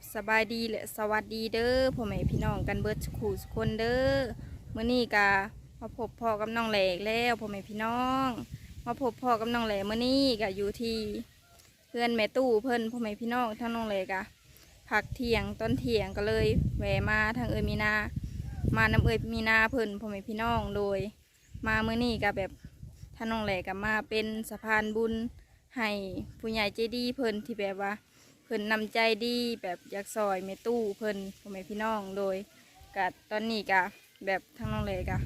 บสบายดีและสวัสดีเด้อพ่อแม่พี่น้องกันเบิดสุขูสุคนเด้อมื้อนี้กามาพบพ่อกับน้องแหลกแล้วพ่อแม่พี่น้อง มาพบพ่อกับน้องแหลกมื้อนี้ก็อยู่ที่เพื่อนแม่ตู้เพิ่อนพ่อแม่พี่น้องทั้งน้องแหลกอะพักเที่ยงตอนเที่ยงก็เลยแวมาทางเอยมีนา มาน้ำเอยมีนาเพิ่อนพ่อแม่พี่น้องโดย มามื้อนี้ก็แบบท่านน้องแหลกก็มาเป็นสะพานบุญให้ผู้ใหญ่ใจดีเพิ่อนที่แบบว่า พิ่นนำใจดีแบบอยากซอยเมตู้เพิ่นพ่อแม่พี่น้องโดยกะตอนนี้กะแบบทั้งน้องเลยกะ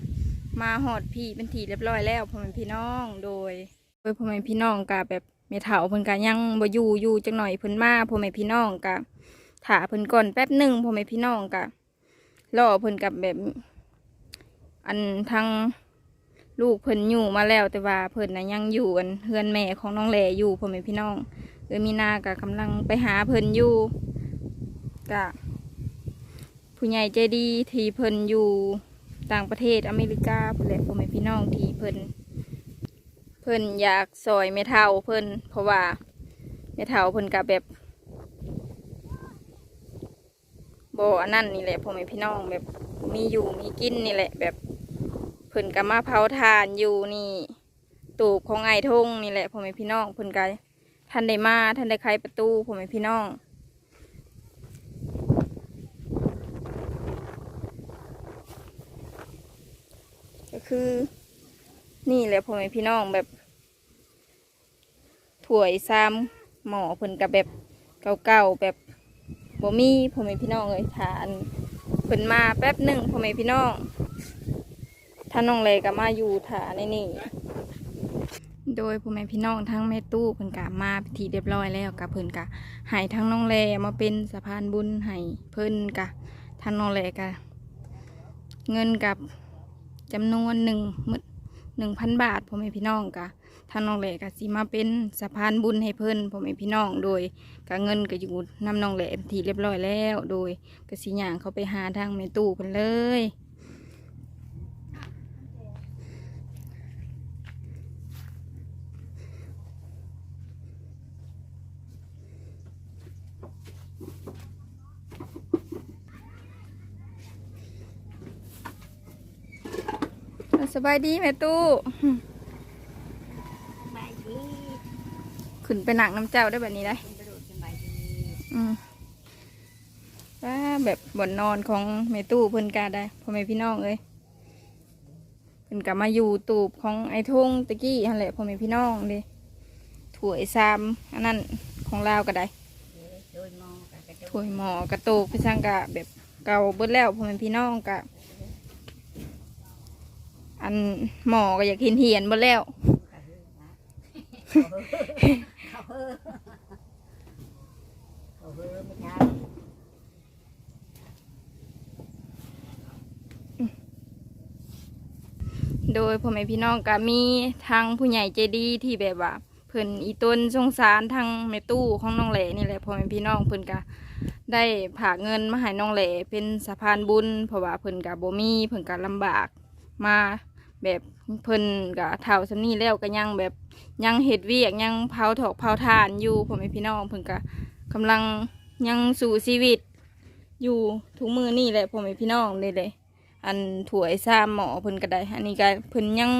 มาหอดพี่เป็นทีเรียบร้อยแล้วพ่อแม่พี่น้องโดยโดยพ่อแม่พี่น้องกะแบบเมถาเพิ่นกะยังบ่อยู่อยู่จังหน่อยเพิ่นมาพ่อแม่พี่น้องกะถาเพิ่นก่อนแป๊บหนึ่งพ่อแม่พี่น้องกะรอเพิ่นกับแบบ อันทางลูกเพิ่นอยู่มาแล้วแต่ว่าเพิ่นนะยังอยู่อันเฮือนแม่ของน้องแหลอยู่พ่อแม่พี่น้อง เออมีนากะกำลังไปหาเพิ่นอยู่กะผู้ใหญ่ใจดีที่เพิ่นอยู่ต่างประเทศอเมริกาเพิ่นแหละพ่อแม่พี่น้องที่เพิ่นเพิ่นอยากซอยแม่เฒ่าเพิ่นเพราะว่าแม่เฒ่าเพิ่นกะแบบบ่อันนั้นนี่แหละพ่อแม่พี่น้องแบบมีอยู่มีกินนี่แหละ แบบเพิ่นกะมาเผาทานอยู่นี่ตูบของไอ้ทงนี่แหละพ่อแม่พี่น้องเพิ่นกะ ท่านได้มาท่านได้ไขประตูผมเป็นพี่น้องก็คือ นี่แหละผมเป็นพี่น้องแบบถ้วยซ้ำหมอเพิ่นกับแบบเก่าๆแบบบ่มีผมเป็นพี่น้องเลยทานเพิ่นมาแป๊บหนึ่งผมเป็นพี่น้องท่านน้องเลยก็มาอยู่ฐานในนี่ โดยพ่อแม่พี่น้องทั้งแม่ตู้เพิ่นกะมาพิธีเรียบร้อยแล้วกับเพิ่นกะให้ทั้งน้องแลมาเป็นสะพานบุญให้เพิ่นกะทั้งน้องแลกะเงินกับจำนวนหนึ่งหนึ่งพันบาทพ่อแม่พี่น้องกะทั้งน้องแลกะสิมาเป็นสะพานบุญให้เพิ่นพ่อแม่พี่น้องโดยกะเงินก็อยู่นำน้องแหลเป็นทีเรียบร้อยแล้ว โดยกะสิย่างเขาไปหาทางแม่ตู้เพิ่นเลย สบายดีแม่ตู้สบายดีขึ้นไปหนังน้ำเจ้าได้แบบนี้ได้คุณกระโดดสบายดีอืมว่าแบบบนนอนของแม่ตู้เพิ่นกาได้พ่อแม่พี่น้องเอ้ยเพิ่นกลับมาอยู่ตูบของไอ้ทงตะกี้ฮันแหละพ่อแม่พี่น้องเลยถ้วยซามอันนั้นของลาวก็ได้โดยมองกับกระโดด ถ้วยหมอกระโตกพี่ช่างกะแบบเก่าเบิดแล้วพ่อแม่พี่น้องกะ อันหมอก็อยากเห็นเหียนเบิดแล้ว เขาเฮือเขาเฮือไม่ใช่โดยพ่อแม่พี่น้องก็มีทางผู้ใหญ่ใจดีที่แบบว่าเพิ่นอีต้นสงสารทางแม่ตู้ของน้องแหล่นี่แหละพ่อแม่พี่น้องเพิ่นก็ได้ผากเงินมาให้น้องแหล่เป็นสะพานบุญเพราะว่าเพิ่นก็บ่มีเพิ่นก็ลำบากมา แบบเพิ่นก็เฒ่าซำนี้แล้วก็ยังแบบยังเฮ็ดเวียกยังเผาถอกเผาทานอยู่พ่อพี่น้องเพิ่นก็กำลังยังสู่ชีวิต อยู่ทุกมือนี่แหละพ่อพี่น้องเลยเลยอันถั่วยซ้ำหมอเพิ่นก็ได้ อันนี้ก็เพิ่นยัง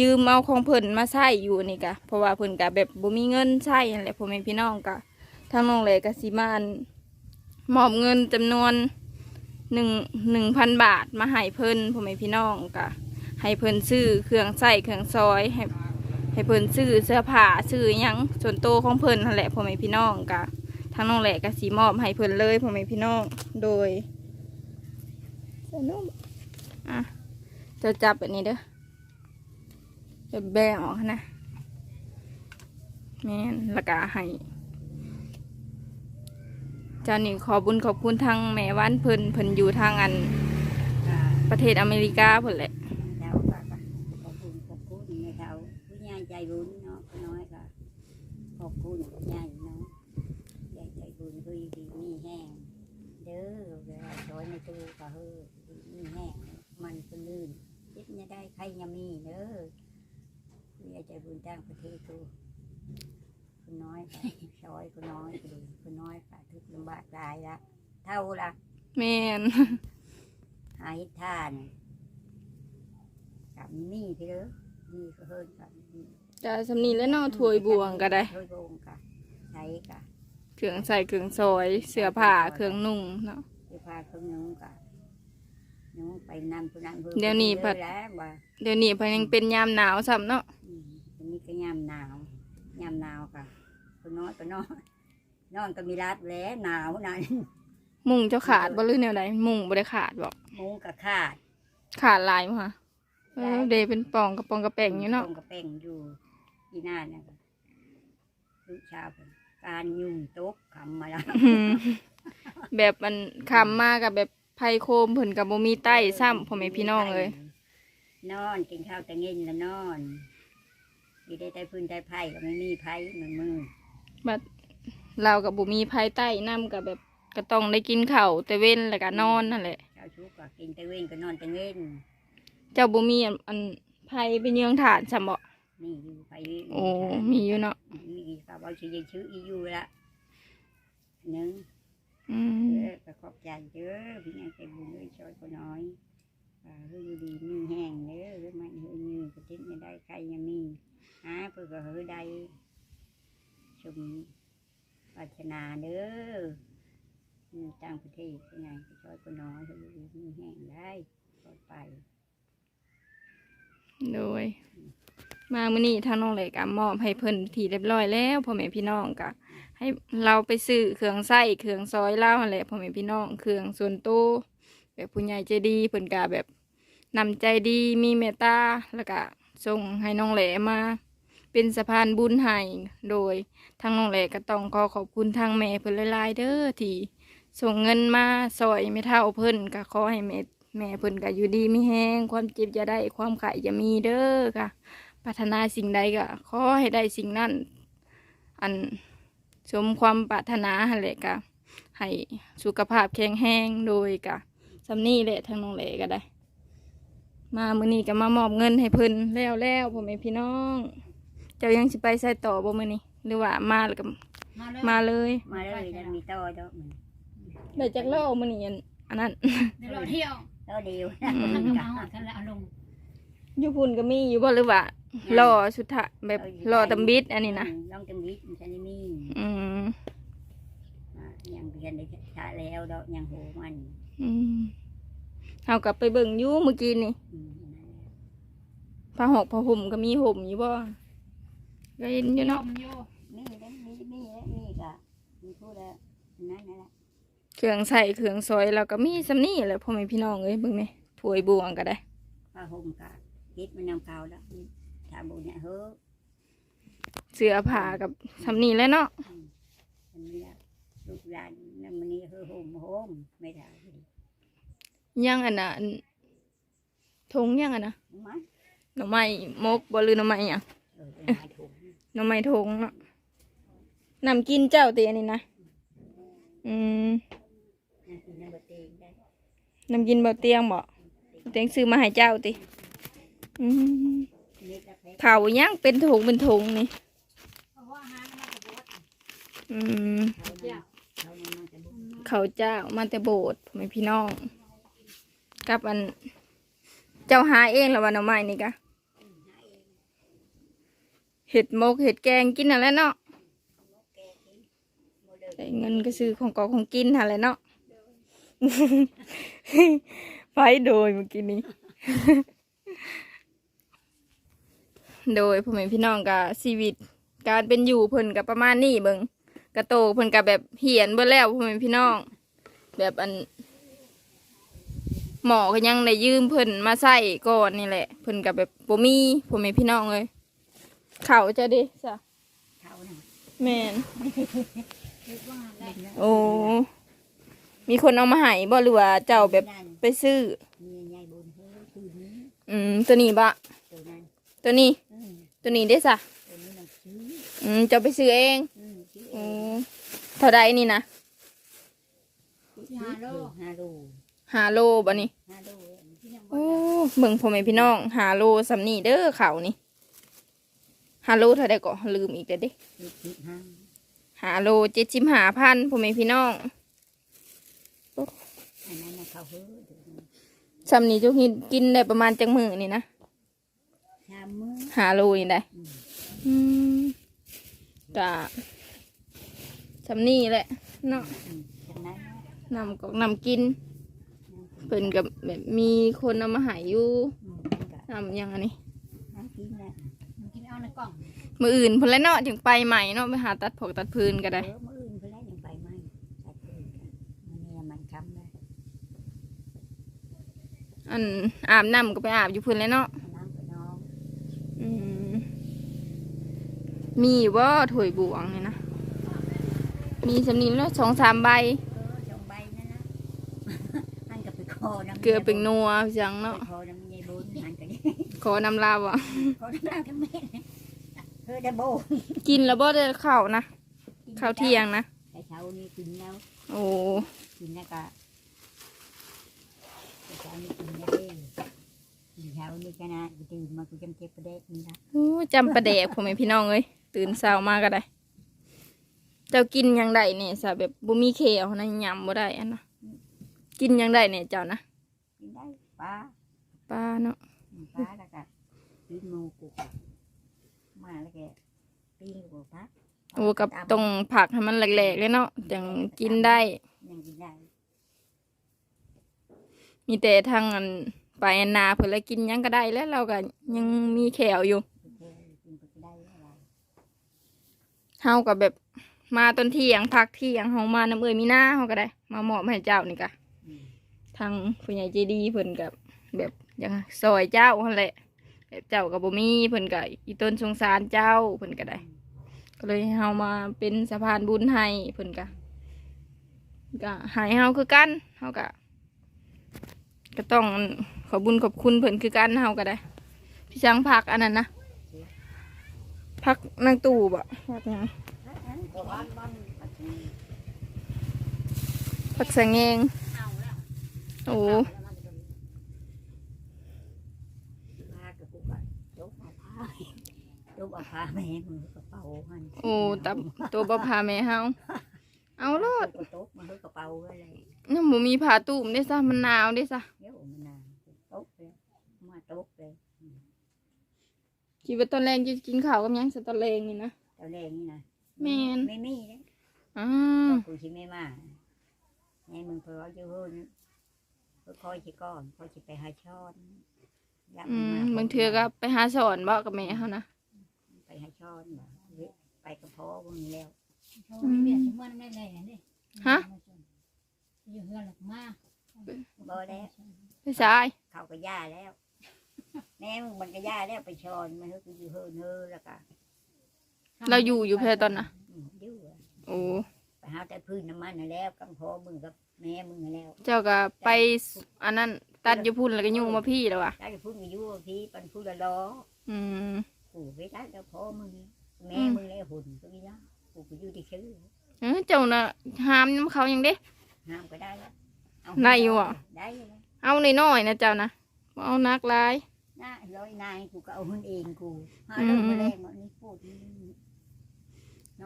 ยืมเอาของเพิ่นมาใช้อยู่นี่ก็เพราะว่าเพิ่นก็แบบบ่มีเงินใช้นั่นแหละพ่อพี่น้องก็ทางน้องเลยก็สิมาอันมอบเงินจำนวนหนึ่งหนึ่งพันบาทมาให้เพิ่นพ่อพี่น้องก็ ให้เพิ่นซื้อเครื่องใส่เครื่องซอยให้ให้เพิ่นซื้อเสื้อผ้าซื้อยังส่วนโตของเพิ่นนั่นแหละพ่อแม่พี่น้องก็ทางน้องแหละก็สิมอบให้เพิ่นเลยพ่อแม่พี่น้องโดยสนุกอะจะจับแบบนี้เด้อจะแบะออกนะแม่นละกาให้เจ้านี่ขอบุญขอบคุณทางแม่วันเพิ่นเพิ่นอยู่ทางอันประเทศอเมริกาเพิ่นแหละ เจ้าก็ขอบคุณขอบคุณในเขาผู้ใหญ่ใจ บุญเนาะก็น้อยก็ขอบคุณผู้ใหญ่เนาะใหญ่ใจบุญคือดีมีแห้งเด้อเวลาซอยในตู้ก็เฮือมีแห้งมันก็ลื่นคิดเนี่ยได้ใครยังมีเด้อผู้ใหญ่ใจบุญต่างประเทศตู้คนน้อยก็ช่วยคนน้อยก็ดีคนน้อยก็ทุกข์ลำบากหลายละเท่าละแม่นหาเฮ็ดท่านกับนี่พี่เด้อนี่ก็เฮินกัน จะสำนีแล้วเนาะถวยบวงก็ได้ถ้วยบวงก็ใช้ก็เครื่องใส่เครื่องซอย เสื้อผ้าเครื่องนุ่งเนาะเสื้อผ้าเครื่องนุ่งก็นุ่งไปนั่นผู้นั้นผู้เดี๋ยวนี้ผัดแล้วว่าเดี๋ยวนี้เพิ่นยังเป็นยามหนาวซ้ำเนาะอืมอันนี้ก็ยามหนาวยามหนาวก็คนน้อยก็นอนนอนก็มีรัดแล้วหนาวนั่นมุงเจ้าขาดบ่หรือแนวใดมุงบ่ได้ขาดบ่มุ้งก็ขาดขาดหลายมั้งคะเออเดเป็นปองกระปองกระแป้งอยู่เนาะ ตรงกระเป่งอยู่ ที่หน้าเนี่ยก็ลูกชาวเพิ่นการยุ่งตกคำมาแล้วอืมแบบมันคำมากกับแบบไผโคมเพิ่นกับบ่มีใต้ซ้ำพ่อแม่พี่น้องเลย นอนกินข้าวแต่เงินแล้วนอนมีได้แต่พื้นได้ไผ่ก็ไม่มีไผ่เหมือนมือบัดเรากับบ่มีไผใต้นํกับแบบก็ต้องได้กินข้าวแต่เว้นแล้วก็นอนนั่นแหละเช้าชุกก็กินแต่เว้นก็นอนแต่เงินเจ้าบ่มีอันอันไผไปเยืองฐานซ้ำบ่ นี่อยู่ไผ่โอ้ มีอยู่เนาะ มีก็บอกชื่อชื่ออีอยู่ละหนึ่งอืมเออก็ขอบใจเด้อพี่นางใจบุญเลยช่วยก็น้อยอ่าเฮ้ยอยู่ดีมีแห้งเด้อเฮ้ยมันเฮ้ยยืนก็ทิ้งไม่ได้ใครยังมีหาเพื่อก็เฮ้ยได้ชมปัชนาเด้ออยู่ต่างประเทศพี่นางก็ช่วยก็น้อยเฮ้ยอยู่ดีมีแห้งได้ปลอดไปโดย มามื้อนี้ทางน้องเลยก็มอบให้เพิ่นที่เรียบร้อยแล้วพ่อแม่พี่น้องก็ให้เราไปซื้อเครื่องใส้เครื่องซอยเล่าหั่นแหละพ่อแม่พี่น้องเครื่องส่วนตัวแบบผู้ใหญ่ใจดีเพิ่นก็แบบนำใจดีมีเมตตาแล้วก็ส่งให้น้องแหลมา เป็นสะพานบุญให้โดยทางน้องแหลก็ต้องขอขอบคุณทางแม่เพิ่นหลายๆเด้อที่ส่งเงินมาซอยไม่เท่าเพิ่นก็ขอให้แม่แม่เพิ่นก็อยู่ดีมีแฮงความเจ็บจะได้ความไข่จะมีเด้อค่ะ ปรารถนาสิ่งใดก็ขอให้ได้สิ่งนั้น อันสมความปรารถนาหั่นแหละก็ให้สุขภาพแข็งแรงโดยกะสำนี่แหละทางน้องเหลก็ได้ มามื้อนี้ก็มามอบเงินให้เพิ่นแล้วแล้วพ่อแม่พี่น้อง เจ้ายังสิไปใส่ต่อบ่มื้อนี้หรือว่ามาแล้วก็มาเลยมาเลยมาเลยแล้วมีโต้ดอกมันได้จักโลมื้อนี้อันอันนั้นเดี๋ยวเราเที่ยวโต้เดียวอืมทำกระเมาท่านละเอาลง อยู่พุ่นก็มีอยู่บ่หรือว่า รอสุดท้ายแบบรอตำบิดอันนี้นะลองจำวิทย์มันจะได้มีอืมอ่ายังเรียนได้ช้าแล้วดอกยังโหมันอืมเอากลับไปเบิ่งอยู่เมื่อกี้นี่อืมผ้าหอกผ้าห่มก็มีห่มอยู่บ่ก็เห็นอยู่เนาะชมโยมีแล้วมีมีแล้วมีก็มีพูดแล้วนั่นนั่นแหละเครื่องใส่เครื่องซอยเราก็มีสำนี่แหละพ่อแม่พี่น้องเอ้ยเบิ่งนี่ถ้วยบวงก็ได้ผ้าห่มก็คิดมันนำเก่าแล้วถ้าบุญเนี่ยเฮ้อเสื้อผ้ากับสำนี่แหล้วเนาะมันไม่ได้ลูกหลานนั่นมันนี่เฮ้อห่มห่มไม่ได้ยังอันน่ะอันทงยังอันน่ะมันหน่อไม้มกบ่หรือหน่อไม้หยังเออเป็นหาถุงหน่อไม้ทงเนาะนำกินเจ้าตีอันนี้นะอืมนั่นคือน้ำบะเตงได้นำกินบ่เตียงบ่เตียงซื้อมาให้เจ้าติอืม เผายังเป็นถุงเป็นถุงนี่เพราะว่าหางมาจากวัดอืมเขาเจ้ามาจะมาแต่โบสถ์พ่อแม่พี่น้องกับอัน เจ้าหาเองแล้ววันเอาไม้นี่กะเห็ดมกเห็ดแกงกินอะไรเนาะได้เงินก็ซื้อของกอของกินอะไรเนาะไปโดยเมื่อกี้นี้ โดยพ่อแม่พี่น้องกับชีวิต การเป็นอยู่เพิ่นกับประมาณนี้เบิงกระโตเพิ่นกับแบบเหียนเบิ่แล้วพ่อแม่พี่น้อง แบบอัน หมอก็ยังได้ยืมเพิ่นมาใส่ก่อนนี่แหละเพิ่นกับแบบบ่มีพ่อแม่พี่น้องเลยเขาจะดิจ้ะเขาน่ะแม่นคิดว่าได้โอ้มีคนเอามาให้บ่หรือว่าเจ้าแบบนั่นไปซื้อ มีใหญ่บุญเฮ้อคือนี้อืมตัวนี้บะตัวนั้นตัวนี้อืม ตัวนี้ได้สะตัวนี้มันซื้ออืมเจ้าไปซื้อเองอืมซื้อเออืงมเท่าใดนี่นะฮาโลฮาโลหาโลบะนี่ฮาโลที่ยังบ่โอ้เบิ่งพ่อแม่พี่น้องหาโลสำนี่เด้อเขานี่ฮาโลเท่าใดก็ลืมอีกแล้วเด้สิบสิบห้าหาโลเจ็ดสิบห้าพันพ่อแม่พี่น้องอันนั้นนะเขาเฮ้อเดี๋ยวนี้ซำนี้เจุกินกินได้ประมาณจังมือนี่นะชามมือ หาโลนี่ได้อืมอืมกะซำนี้แหละเนาะอืมจากนั้นนำก็นำกินเพิ่นกับแบบมีคนเอามาใหายอยู่อืมมันก็นำหยังอันนี้น้ำกินแหละมันกินเอาในกล่องมืออื่นเพิ่นแล้วเนาะถึงไปใหม่เนาะไปหาตัดผกตัดพื้นก็ได้เออมืออื่นไปแล้วยังไปไหมตัดอื่นกันมันเนี่ยมันคำเลยอันอาบน้ำก็ไปอาบอยู่พื้นแล้วเนาะ มีว่าถวยบวงเนี่ยนะ มีสำนีแล้วสองสามใบ เออจงใบนั่นนะมันก็ไปคอน้ำเกลือเป็นนัวจังเนาะเนาะคอน้ำยายบุญมันก็นี่ขอนำลาวอะ คอน้ำลาวทั้งเม็ดเออได้โบกินแล้วบ่ได้ข้าวนะข้าวเที่ยงนะ แต่เช้านี้กินแล้ว โอ้ กินแล้วก็แต่เช้านี้กินแล้วเองกินเช้านี้ก็นะกูตื่นมากูจำเจ็บประเด็กนี่ละ โอ้จำประเดกผมไอพี่น้องเอ้ย ตื่นเช้ามาก็ได้ เจ้ากินหยังไดเนี่ยสะแบบบ่มีเขียวนะยำบ่ได้อันนะกินหยังไดเนี่ยเจ้านะกินได้ปลาปลาเนาะปลาแล้วก็ปีนหมูกูก็มาแล้วแกปีนกูพักโอ้กับตรงผักให้มันแหลกๆเลยเนาะจังกินได้ยังกินได้ มีแต่ทางอันไปอันนาเพื่อละกินหยังก็ได้แล้วเราก็ยังมีแขวอยู่ โอเคกินไปก็ได้อะไร เฮากับแบบมาตอนเที่ยงพักเที่ยงเฮามาน้ำเอ่ยมีหน้าเฮาก็ได้ มามอบให้เจ้านี่กะอืมทางผู้ใหญ่ใจดีเพิ่นกับแบบอย่างซอยเจ้าหั่นแหละแบบเจ้ากับบ่มีเพิ่นก็อีต้นสงสารเจ้าเพิ่นก็ได้ ก็เลยเฮามาเป็นสะพานบุญให้เพิ่นก็ก็ให้เฮาคือกันเฮาก็ก็ต้องขอบุญขอบคุณเพิ่นคือกันเฮาก็ได้ พี่ช้างพักอันนั้นนะ พักนางตู่บ่พักหยังก็บ้านบ้านปัจจุบันพักแสงเองเอาแล้วโอ้ผ้ากับกูก็ยกเอาผ้ายกเอาผ้าแม่มือกระเป๋าหันโอ้ตับตัวบ่พาแม่เฮาเอาโลดกูตกมาด้วยกระเป๋าก็เลยยังบ่มีผ้าตุ้มเด้ซะมันหนาวเด้ซะ เดี๋ยวมันนานตกเลยมาตกเลย คิดว่าตอนแรงจะกินข้าวกับหยังซะตอนแรงนี่นะ ตอนแรกนี่นะแม่น ไม่มีเลยอ้ากูชิไม่มาไงมึงเพออยู่หุ่นก็คอยชิก่อนคอยชิไปหาช้อนยักอืนมบางเทื่อก็ไปหาสอนบ่กับแม่เฮานะ ไปหาช้อนบ่เว้ยไปกับพ่อมึงแล้วโชว์มีเบียดเมื่อไม่แรงนี่อยู่เฮือนหลักมากบ่แล้วไปสายเขาก็ย่าแล้ว แม่มึงมันก็ย่าแล้วไปช้อนมันก็อยู่เฮินเฮอแล้วก็เราอยู่อยู่เพื่อตอนน่ะอืมอยู่อะโอ้ไปหาแต่พื้นน้ำมันน่ะแล้วกับพ่อมึงกับแม่มึงน่ะแล้วเจ้าก็ไปอันนั้นตัดอยู่พุ่นแล้วก็ยุ่งมาพี่แล้วว่ะ ได้พูดกับยู่พี่ปันพูดละล้ออืม กูไปได้กับพ่อมึงแม่มึงแล้วหุ่นก็มีนะกูก็อยู่ที่ชื่อเอ้อเจ้าน่ะห้ามน้ำเขาหยังเด้ ห้ามก็ได้แล้วเาได้อยู่อะ ได้อยู่แล้วเอาน้อยๆนะเจ้านะ บ่เอานักหลายน่าร้อยนายกูก็เอาหุ่นเองกูหาอืมเรื่องมาแรงมันนี่พูดนี่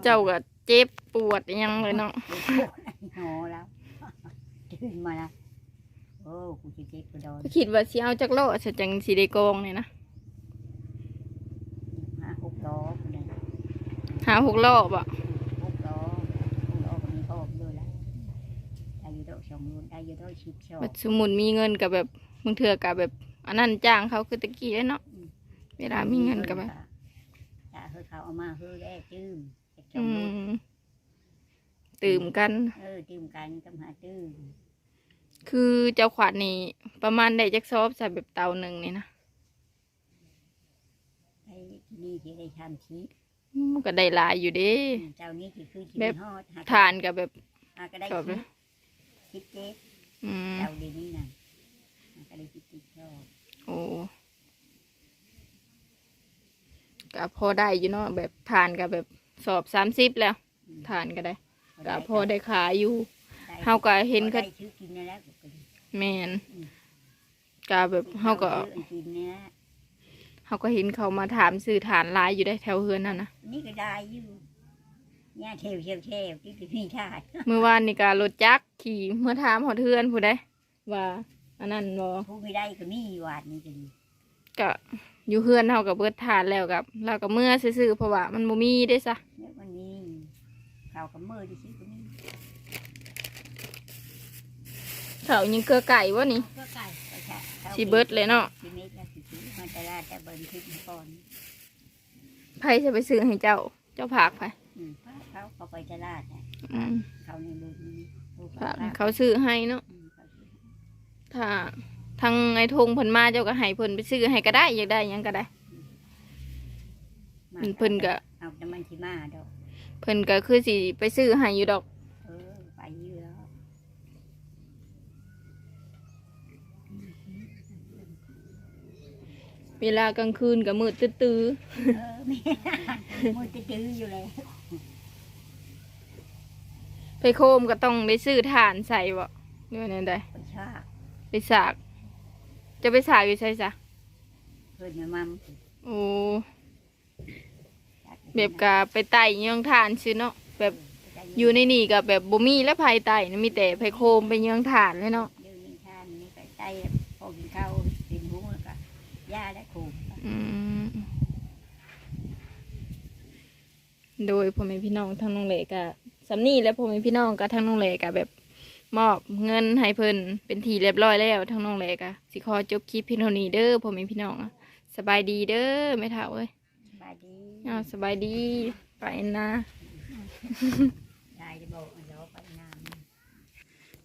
เจ้าก็เจ็บปวดอิหยังเลยเนาะกูปวดไอ้หอแล้วตื่นมาละโอ้กูจะเจ็บกระดอนก็คิดว่าสิเอาจักโลซะจังสิได้กองนี่นะหาหกล้อกูเลยหาหกรอบอะหกล้อหกล้อก็มีพ่อมด้วยละได้อยู่ดอกสองรุ่นได้อยู่ดอกชิบชอบบัดสมุนมีเงินกับแบบ บางเทื่อกับแบบอันนั้นจ้างเขาคือตะกี้เลยเนาะเวลามีเงินกับแบบถ้าเฮอเขาเอามาเฮอแรกจื้มเจ็ดสออืงรุ่นมตื่มกัน เออจื้มกันกำหาจื้มคือเจ้าขวัญนี่ประมาณได้จักซอบใส่แบบเตาหนึ่งนี่นะไอ้ที่นี่ที่ได้ทำชีสอืมก็ได้หลายอยู่เด้เจ้านี้ที่คือที่แบบฮอดหทานกับแบบหาก็ได้ชอบเลยคิดเจ๊กอืมเจ้าดีนี่นะ หาก็ได้คิดเจ๊กชอบโอ้ก็พอได้อยู่เนาะแบบทานกับแบบสอบสามสิบแล้วทานก็ได้ก็พอได้ขายอยู่ได้เฮาก็เห็นพก็อได้ชื่อกินนี่แหล้วก็ดีแมนก็แบบเฮาก็ชื่ออันกินเนี่ยเขาก็เห็นเขามาถามสื่อฐานหลายอยู่ได้แถวเฮือนนั่นนะนี่ก็ได้อยู่เนี่ยเทวเทวเทวที่เป็นพี่ชาติเมื่อวานนี่ก็รถจักรขี่เมื่อถามหอเทือนผู้ใดว่า อันนั้นบ่ผู้ไม่ได้ก็มีวาดนี่กันก็อยู่เฮือนเฮากับเบิดทานแล้วกับเราก็เมื่อซื่อๆเพราะว่ามันบ่มีได้ซะเนี่ยมันมีเขากับมือที่ซื้อก็มีเขายังเกลือไก่วะนี่ก็ไก่ไปค่ะขาสิเบิดเลยเนาะสิเมตรละสิซื้อมันจะได้แต่เบิ้ลขึ้นก่อนไผจะไปซื้อให้เจ้า เจ้าผักไผอืมเขาเขาไปตลาดน่ะอืมเขาในเบิ้ลนี้ผู้ผักค้าเขาซื้อให้เนาะอืมเขาซื้อ ถ้าทางไอ้ทงเพิ่นมาเจ้าก็ให้เพิ่นไปซื้อให้ก็ได้อยากได้หยังก็ได้ มาเพิ่นก็ เอาน้ำมันที่มาดอก เพิ่นก็คือสิไปซื้อให้อยู่ดอก เออ ไปอยู่แล้วเวลากลางคืนก็มืดตื้อเออแม่มือตื้อๆอยู่เลยๆไปโคมก็ต้องได้ซื้อถ่านใส่บ่เดี๋ยวนั้นได้ ไปชาก ไปสาก จะไปสากอยู่ใช่ซะเพิ่นมามั่มโอ้แบบกะไปไต่เยืองทานซื้อเนาะแบบอยู่ในนี่กับแบบบ่มีและภายไต่นะมีแต่ไผโคมไปเยืองทานเลยเนาะเดินนี่ท่านนี่ไปใจพอกินข้าวกินหูแล้วก็ย่าและขู่อืมโดยพ่อแม่พี่น้องทางน้องเหลกะสำนีและพ่อแม่พี่น้องกับทางน้องเหลกะแบบ มอบเงินให้เพิ่นเป็นทีเรียบร้อยแล้วทางน้องเหลกะสิขอจบคลิปเพียงเท่านี้เด้อพ่อแม่พี่น้องอะสบายดีเด้อไม่เท่าเอ้ยบายดีอ้าวสบายดีไปนะได้จะบอกเราไปนาน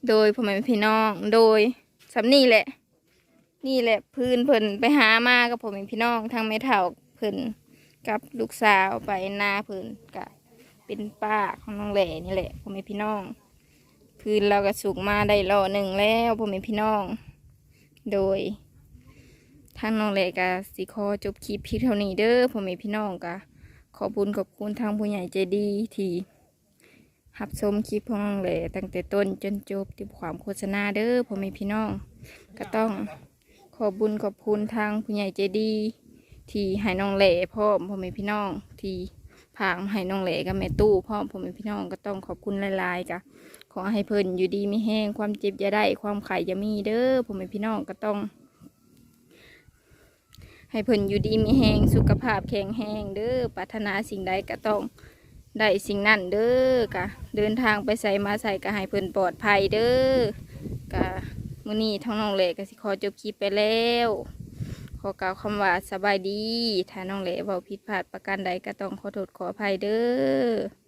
โดยพ่อแม่พี่น้องโดยสำนี่แหละ นี่แหละพื้นเพิ่นไปหามากับพ่อแม่พี่น้องทางแม่เฒ่าเพิ่นกับลูกสาวไปนาเพิ่นกะเป็นป้าของน้องแหล่นี่แหละพ่อแม่พี่น้อง พื้นเราก็สูงมาได้รอหนึ่งแล้วพ่อแม่พี่น้อง โดยทางน้องแหล่กะสิขอจบคลิปเพียงเท่านี้เด้อพ่อแม่พี่น้องกะขอบคุณขอบคุณทางผู้ใหญ่ใจดีที่รับชมคลิปของน้องแหล่ตั้งแต่ต้นจนจบติดความโฆษณาเด้อพ่อแม่พี่น้อง ก็ต้องขอบุญขอบคุณทางผู้ใหญ่ใจดี ที่ให้น้องแหล่พ่อพ่อแม่พี่น้องที่ ผางให้น้องแหล่กับแม่ตู้พ่อมพ่อแม่พี่น้องก็ต้องขอบคุณหลายๆจ้ะขอให้เพิ่นอยู่ดีไม่แห้งความเจ็บอย่าได้ ความไข่อย่ามีเด้อพ่อแม่พี่น้องก็ต้อง ให้เพิ่นอยู่ดีไมีแห้งสุขภาพแข็งแรงเด้อปรารถนาสิ่งใดก็ต้องได้สิ่งนั้นเด้อกะเดินทางไปใส่มาใส่ก็ให้เพิ่นปลอดภัยเด้อกะมื้อนี้ทั้งน้องเหล่ก็สิขอจบคลิปไปแล้ว อกล่าวคำว่าสบายดี ถ้าน้องเหล่เว้าผิดพลาดประการใดก็ต้องขอโทษขออภัยเด้อ